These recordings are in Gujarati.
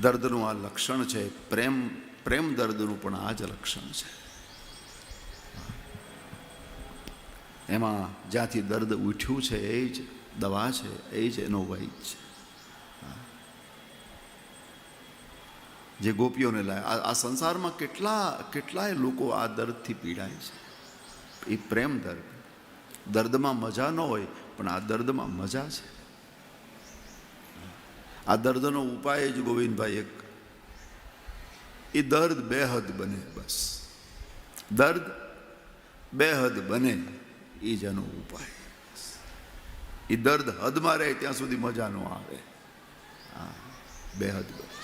દર્દનું આ લક્ષણ છે, પ્રેમ પ્રેમ દર્દનું પણ આ જ લક્ષણ છે. એમાં જ્યાંથી દર્દ ઉઠ્યું છે, એ જ દવા છે, એ જ એનો વૈદ છે. જે ગોપીઓને લાય આ સંસારમાં કેટલા, કેટલાય લોકો આ દર્દથી પીડાય છે. એ પ્રેમ દર્દ. દર્દમાં મજા ન હોય, પણ આ દર્દમાં મજા છે. આ દર્દનો ઉપાય જ ગોવિંદભાઈ એક. એ દર્દ બેહદ બને બસ. દર્દ બેહદ બને એ જ એનો ઉપાય. એ દર્દ હદમાં રહે ત્યાં સુધી મજા ન આવે. હા, બેહદ બને.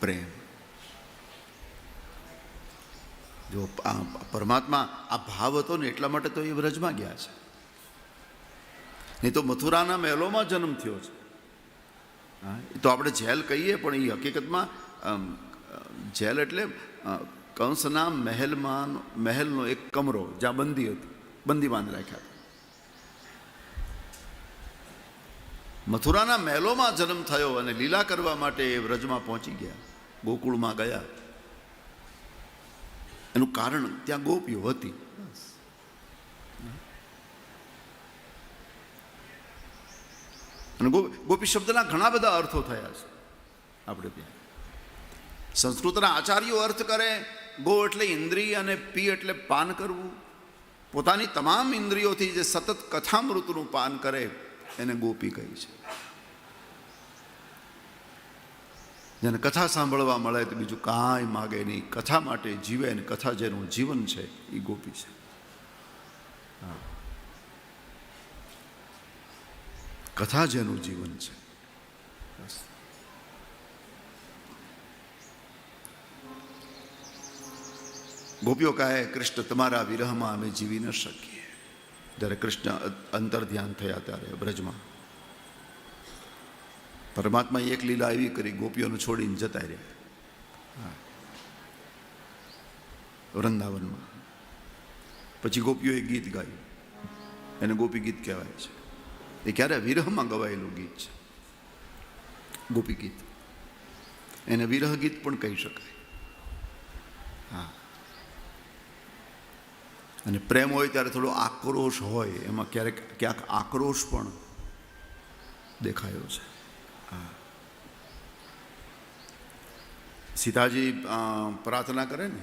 પ્રેમ. જો પરમાત્મા આ ભાવ હતો ને એટલા માટે તો એ વ્રજમાં ગયા છે. નહીં તો મથુરાના મહેલોમાં જન્મ થયો છે. એ તો આપણે જેલ કહીએ, પણ એ હકીકતમાં જેલ એટલે કંસના મહેલમાં, મહેલનો એક કમરો જ્યાં બંદી હતી, બંદી બાંધી રાખ્યા મથુરાના મહેલોમાં જન્મ થયો અને લીલા કરવા માટે એ વ્રજમાં પહોંચી ગયા, ગોકુળમાં ગયા. એનું કારણ ત્યાં ગોપીઓ હતી. અને ગોપી શબ્દના ઘણા બધા અર્થો થયા છે. આપણે ત્યાં. સંસ્કૃતના આચાર્યો અર્થ કરે, ગો એટલે ઇન્દ્રિય અને પી એટલે પાન કરવું. પોતાની તમામ ઇન્દ્રિયોથી જે સતત કથામૃતનું પાન કરે, એને ગોપી કહી છે. જેને કથા સાંભળવા મળે તો બીજું કાંઈ માગે નહીં. કથા માટે જીવે ને કથા જેનું જીવન છે એ ગોપી છે. હા. કથા જેનું જીવન છે. ગોપીઓ કહે, કૃષ્ણ, તમારા વિરહમાં અમે જીવી ન શકીએ. જ્યારે કૃષ્ણ અંતર ધ્યાન થયા ત્યારે બ્રજમાં પરમાત્મા એક લીલા એવી કરી ગોપીઓને છોડીને જતા રહ્યા. વૃંદાવનમાં. પછી ગોપીઓએ ગીત ગાયું. એને ગોપી ગીત કહેવાય છે. એ ક્યારે વિરહમાં ગવાયેલું ગીત છે? ગોપી ગીત. એને વિરહ ગીત પણ કહી શકાય. હા. અને પ્રેમ હોય ત્યારે થોડો આક્રોશ હોય, એમાં ક્યારેક ક્યાંક આક્રોશ પણ દેખાયો છે. હા. સીતાજી પ્રાર્થના કરે ને?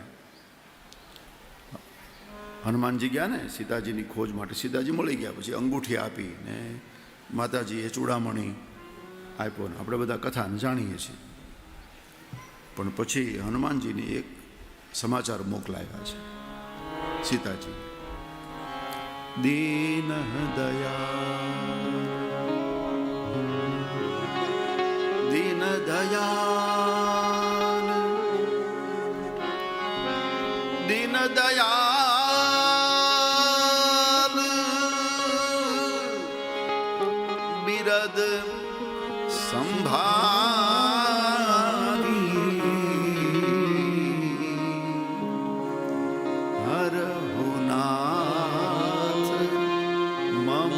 હનુમાનજી ગયા ને, સીતાજીની ખોજ માટે. સીતાજી મળી ગયા પછી અંગૂઠી આપી ને માતાજીએ ચૂડામણી આપ્યો ને. આપણે બધા કથાને જાણીએ છીએ. પણ પછી હનુમાનજીની એક સમાચાર મોકલાયા છે. સીતાજી, દીન દયા દીન દયા દીન દયાલ બિરદ સંભારી હરહુનાથ મમ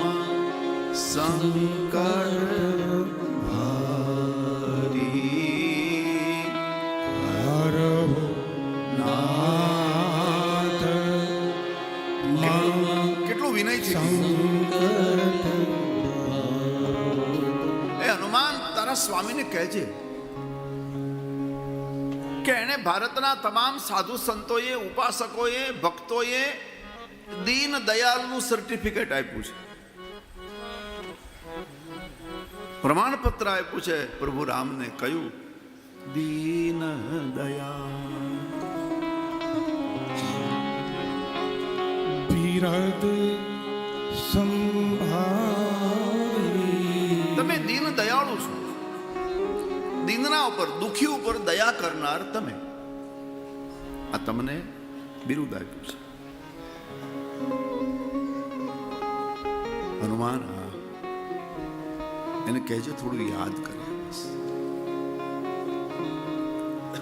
સંકટ કેટલું વિનય એ તારા સ્વામીને કહેજે કે એણે ભારતના તમામ સાધુ સંતોએ ઉપાસકોએ ભક્તોએ દીન દયાલનું સર્ટિફિકેટ આપ્યું છે. પ્રમાણપત્ર આપ્યું છે. પ્રભુ રામને કહ્યું દીન દયા બિરદ સંભારી તમે દીન દયાળુ છો. દીનના ઉપર, દુખી ઉપર દયા કરનાર તમે. આ તમને બિરુદ આપ્યું છે. હનુમાન એને કહેજો થોડું યાદ કરે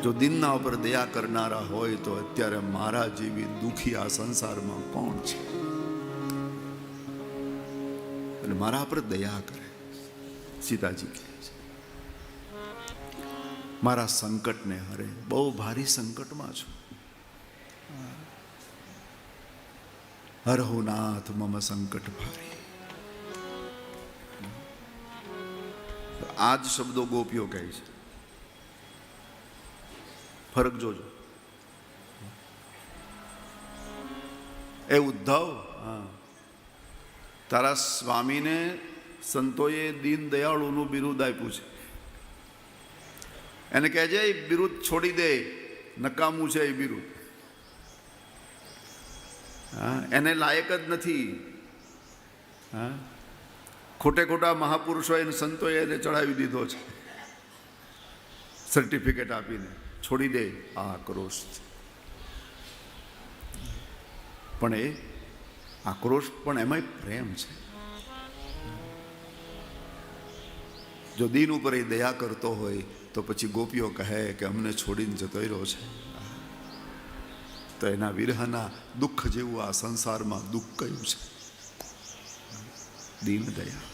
જો દિનના ઉપર દયા કરનારા હોય તો અત્યારે મારા જેવી દુખી આ સંસારમાં કોણ છે? અને મારા પર દયા કરે. સીતાજી કહે છે. મારા સંકટને હરે. બહુ ભારી સંકટમાં છું. હરહો નાથ મમ સંકટ ભારી. આ જ શબ્દો ગોપીઓ કહે છે. ફરક જોજો. એ ઉદ્ધવ, હા. તારા સ્વામીને સંતોએ દીન દયાળુનું બિરુદ આપ્યું છે. એને કહેજે એ બિરુદ છોડી દે, નકામું છે એ બિરુદ. એને લાયક જ નથી. હા, ખોટે ખોટા મહાપુરુષો એને સંતોએ એને ચડાવી દીધો છે. સર્ટિફિકેટ આપીને, છોડી દે, આ આક્રોશ પણ એ આક્રોશ પણ એમાંય પ્રેમ છે. જો દિન ઉપર એ દયા કરતો હોય તો પછી ગોપીઓ કહે કે અમને છોડીને જતો રહ્યો છે. તો એના વિરહના દુઃખ જેવું આ સંસારમાં દુઃખ કયું છે? દીન દયા